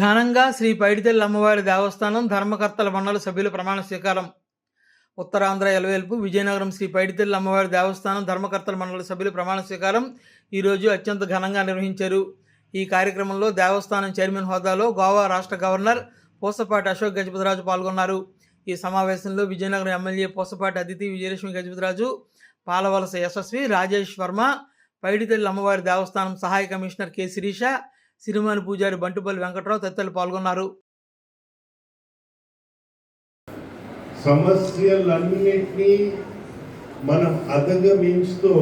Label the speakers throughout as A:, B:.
A: ఘనంగా శ్రీ పైడితల్లి అమ్మవారి దేవస్థానం ధర్మకర్తల మండలి సభ్యుల ప్రమాణ స్వీకారం. ఉత్తరాంధ్ర ఎలవేల్పు విజయనగరం శ్రీ పైడితల్లి అమ్మవారి దేవస్థానం ధర్మకర్తల మండలి సభ్యుల ప్రమాణ స్వీకారం ఈరోజు అత్యంత ఘనంగా నిర్వహించారు. ఈ కార్యక్రమంలో దేవస్థానం చైర్మన్ హోదాలో గోవా రాష్ట్ర గవర్నర్ పూసపాటి అశోక్ గజపతిరాజు పాల్గొన్నారు. ఈ సమావేశంలో విజయనగరం ఎమ్మెల్యే పూసపాటి అతిథి విజయలక్ష్మి గజపతిరాజు పాలవలస యశస్వి రాజేష్ వర్మ పైడితల్లి అమ్మవారి దేవస్థానం సహాయ కమిషనర్ కె శిరీష సిరిమాని పూజారి బంటుపల్లి వెంకట్రావు తదితరులు పాల్గొన్నారు.
B: సమస్యలన్నిటినీ మనం అధగమించుతూ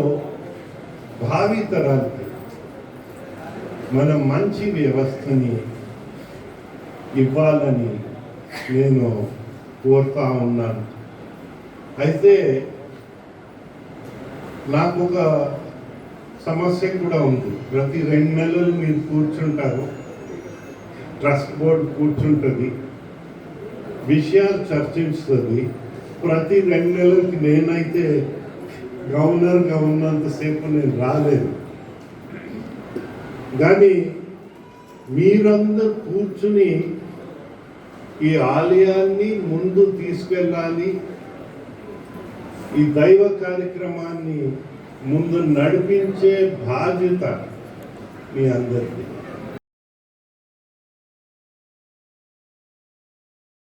B: భావి తరాలకి మన మంచి వ్యవస్థని ఇవ్వాలని నేను కోరుతా ఉన్నాను. అయితే నాకు ఒక సమస్య కూడా ఉంది ప్రతి రెండు నెలలు మీరు కూర్చుంటారు. ట్రస్ట్ బోర్డు కూర్చుంటుంది. విషయాలు చర్చిస్తుంది ప్రతి రెండు నెలలకి నేనైతే గవర్నర్గా ఉన్నంతసేపు నేను రాలేదు. కానీ మీరందరూ కూర్చుని ఈ ఆలయాన్ని ముందు తీసుకెళ్ళాలి. ఈ దైవ కార్యక్రమాన్ని ముందు నడిపించే బాధ్యత మీ అందరికీ